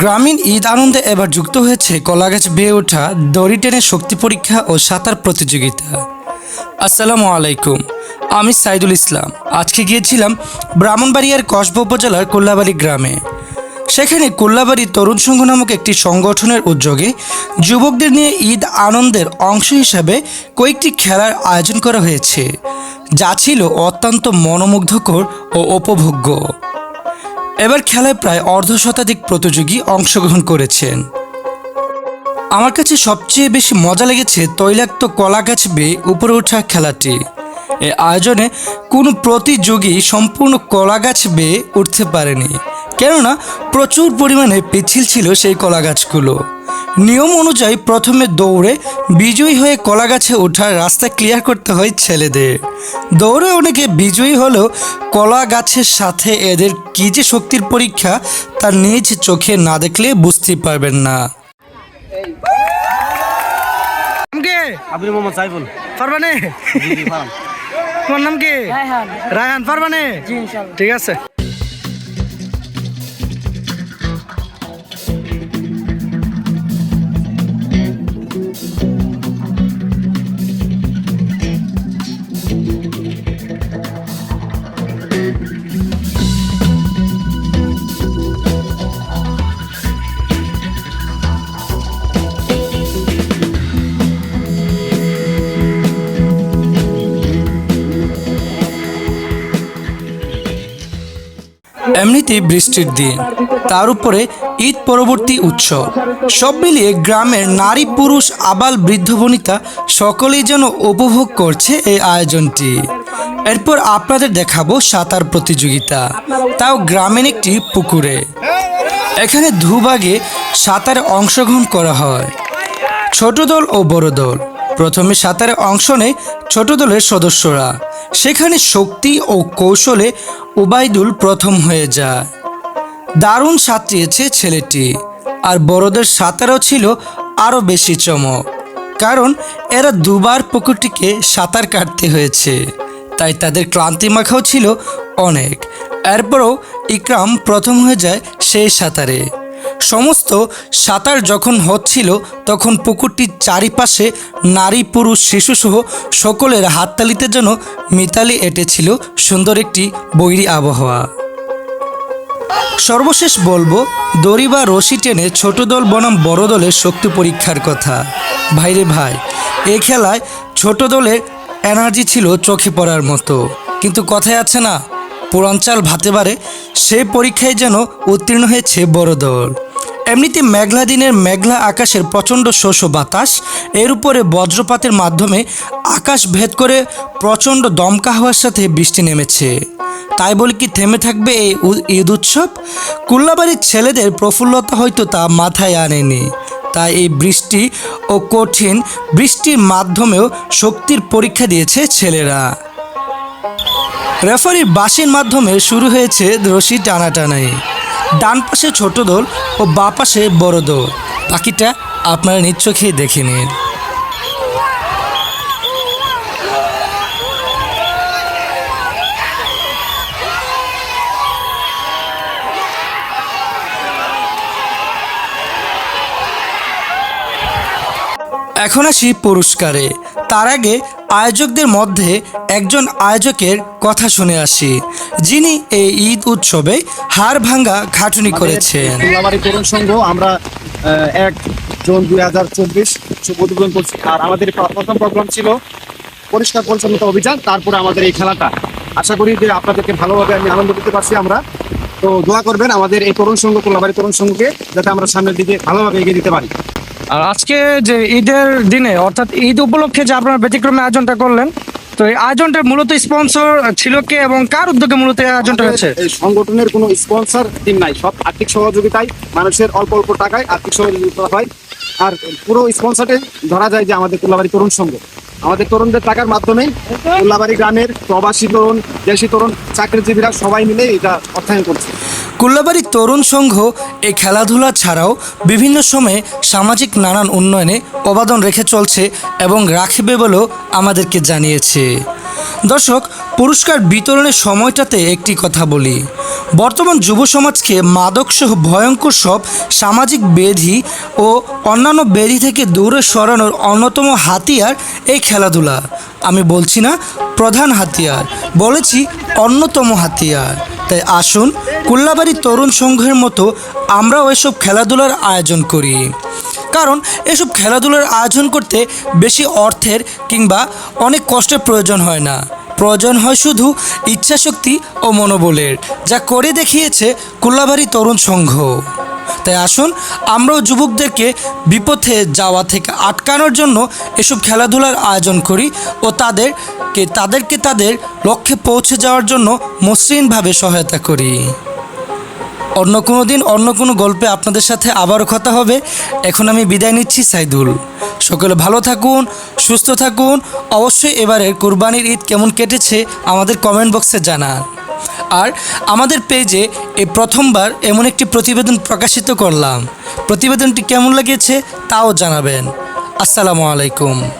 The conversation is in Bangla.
গ্রামীণ ঈদ আনন্দে এবার যুক্ত হয়েছে কলাগাছ বেয়ে ওঠা দড়ি টেনে শক্তি পরীক্ষা ও সাঁতার প্রতিযোগিতা। আসসালামু আলাইকুম, আমি সাইদুল ইসলাম। আজকে গিয়েছিলাম ব্রাহ্মণবাড়িয়ার কসবা উপজেলার কোল্লাবাড়ি গ্রামে। সেখানে কোল্লাবাড়ি তরুণ সংঘ নামক একটি সংগঠনের উদ্যোগে যুবকদের নিয়ে ঈদ আনন্দের অংশ হিসাবে কয়েকটি খেলার আয়োজন করা হয়েছে, যা ছিল অত্যন্ত মনোমুগ্ধকর ও উপভোগ্য। এবার খেলায় প্রায় অর্ধ শতাধিক প্রতিযোগী অংশগ্রহণ করেছেন। আমার কাছে সবচেয়ে বেশি মজা লেগেছে তৈলাক্ত কলা গাছ বেয়ে উপরে ওঠা খেলাটি। এ আয়োজনে কোনো প্রতিযোগী সম্পূর্ণ কলা গাছ বেয়ে উঠতে পারেনি। কেননা প্রচুর পরিমাণে পিছিল ছিল সেই কলা গাছগুলো নিয়ম অনুযায়ী প্রথমে দৌড়ে বিজয়ী হয়ে কলা গাছে ওঠার রাস্তা ক্লিয়ার করতে হয় ছেলেদের। দৌড়ে অনেকে বিজয়ী হলেও কলা গাছের সাথে এদের কী যে শক্তির পরীক্ষা তা নিজ চোখে না দেখলে বুঝতেই পারবেন না। মোহাম্মদ সাইফুল। পারবানে তোমার নাম কি? রায়হান। রায়হান পারবানে ঠিক আছে। এমনিতেই বৃষ্টির দিন। তার উপরে ঈদ পরবর্তী উৎসব। সব মিলিয়ে গ্রামের নারী পুরুষ আবাল বৃদ্ধ বনিতা সকলেই যেন উপভোগ করছে এই আয়োজনটি। এরপর আপনাদের দেখাবো সাঁতার প্রতিযোগিতা। তাও গ্রামের একটি পুকুরে। এখানে দুভাগে সাঁতারে অংশগ্রহণ করা হয়। ছোট দল ও বড় দল। প্রথমে সাঁতারে অংশ নেয় ছোট দলের সদস্যরা। সেখানে শক্তি ও কৌশলে ওবায়দুল প্রথম হয়ে যায়। দারুণ সাঁতরিয়েছে ছেলেটি। আর বড়দের সাঁতারও ছিল আরও বেশি চমক। কারণ এরা দুবার পুকুরটিকে সাঁতার কাটতে হয়েছে। তাই তাদের ক্লান্তি মাখাও ছিল অনেক। এরপরও ইকরাম প্রথম হয়ে যায় সেই সাঁতারে। সমস্ত সাঁতার যখন হচ্ছিল, তখন পুকুরটির চারিপাশে নারী, পুরুষ, শিশুসহ সকলের হাততালিতে যেন মিতালি এঁটেছিল সুন্দর একটি বৈরী আবহাওয়া। সর্বশেষ বলব, দড়ি বা রশি টেনে ছোট দল বনাম বড় দলের শক্তি পরীক্ষার কথা। ভাইরে ভাই এই খেলায় ছোট দলের এনার্জি ছিল চোখে পড়ার মতো। কিন্তু কথায় আছে না পুরাঞ্চাল ভাতে বারে সেই পরীক্ষায় যেন উত্তীর্ণ হয়েছে বড় দল। এমনিতে মেঘলা দিনের মেঘলা আকাশের প্রচণ্ড শোষ বাতাস, এর উপরে বজ্রপাতের মাধ্যমে আকাশ ভেদ করে প্রচণ্ড দমকা হওয়ার সাথে বৃষ্টি নেমেছে। তাই বলে কি থেমে থাকবে এই ঈদ উৎসব? কুল্লাবাড়ির ছেলেদের প্রফুল্লতা হয়তো তা মাথায় আনেনি। তাই এই বৃষ্টি ও কঠিন বৃষ্টির মাধ্যমেও শক্তির পরীক্ষা দিয়েছে ছেলেরা। রেফারির বাঁশির মাধ্যমে শুরু হয়েছে রশি টানাটানাই। ডান পাশে ছোট দোল ও বাঁ পাশে বড় দোল। পাখিটা আপনারা নিজ চোখেই দেখে নিন। এখন আসি পুরস্কারে। তার আগে আয়োজকদের মধ্যে একজন আয়োজকের কথা শুনে আসি যিনি এই ঈদ উৎসবে হাড় ভাঙ্গা খাটুনি করেছেন। তরুণ সংঘ আমরা এক জুন দুই হাজার চব্বিশ শুভ উদ্বোধন করছি। আর আমাদের প্রথম প্রোগ্রাম ছিল পরিষ্কার পরিচ্ছন্নতা অভিযান তারপরে আমাদের এই খেলাটা। আশা করি যে আপনাদেরকে ভালোভাবে আমি আনন্দ দিতে পারছি আমরা। তো দোয়া করবেন আমাদের এই তরুণ সংঘ কুল্লাবাড়ি তরুণ সংঘকে যাতে আমরা সামনের দিকে ভালোভাবে এগিয়ে দিতে পারি। আর আজকে যে ঈদের দিনে অর্থাৎ ঈদ উপলক্ষে যে আপনারা ব্যতিক্রমে আয়োজনটা করলেন তো এই আয়োজনটা মূলত স্পন্সর ছিল কে এবং কার উদ্যোগে মূলত এই আয়োজনটা হয়েছে? এই সংগঠনের কোনো স্পন্সর টিম নাই সব আর্থিক সহযোগিতায় মানুষের অল্প অল্প টাকায় আর্থিক সহযোগিতা হয়। আর পুরো স্পন্সরে ধরা যায় যে আমাদের কুল্লাবাড়ি তরুণ সংঘ। আমাদের তরুণদের টাকার মাধ্যমে কুল্লাবাড়ি গ্রামের প্রবাসী তরুণ দেশি তরুণ চাকরিজীবীরা সবাই মিলে এটা অর্থায়ন করছে। কুল্লাবাড়ি তরুণ সংঘ এই খেলাধুলা ছাড়াও বিভিন্ন সময়ে সামাজিক নানান উন্নয়নে অবাদন রেখে চলছে এবং রাখবে বলেও আমাদেরকে জানিয়েছে। দর্শক, পুরস্কার বিতরণের সময়টাতে একটি কথা বলি। বর্তমান যুব সমাজকে মাদকসহ ভয়ঙ্কর সব সামাজিক ব্যাধি ও অন্যান্য ব্যাধি থেকে দূরে সরানোর অন্যতম হাতিয়ার এই খেলাধুলা। আমি বলছি না প্রধান হাতিয়ার, বলেছি অন্যতম হাতিয়ার। তাই আসুন কুল্লাবাড়ি তরুণ সংঘের মতো আমরাও এসব খেলাধুলার আয়োজন করি। কারণ এসব খেলাধুলার আয়োজন করতে বেশি অর্থের কিংবা অনেক কষ্টের প্রয়োজন হয় না। প্রয়োজন হয় শুধু ইচ্ছাশক্তি ও মনোবলের, যা করে দেখিয়েছে কুল্লাবাড়ি তরুণ সংঘ। তাই আসুন। আমরাও যুবকদেরকে বিপথে যাওয়া থেকে আটকানোর জন্য এসব খেলাধুলার আয়োজন করি ও তাদেরকে তাদেরকে তাদের লক্ষ্যে পৌঁছে যাওয়ার জন্য মসৃণভাবে সহায়তা করি। অন্য কোনো দিন অন্য কোনো গল্পে আপনাদের সাথে আবারও কথা হবে। এখন আমি বিদায় নিচ্ছি সাইদুল। সকলে ভালো থাকুন, সুস্থ থাকুন। অবশ্যই এবারের কুরবানির ঈদ কেমন কেটেছে আমাদের কমেন্ট বক্সে জানান। আর আমাদের পেজে এই প্রথমবার এমন একটি প্রতিবেদন প্রকাশিত করলাম। প্রতিবেদনটি কেমন লেগেছে তাও জানাবেন। আসসালামু আলাইকুম।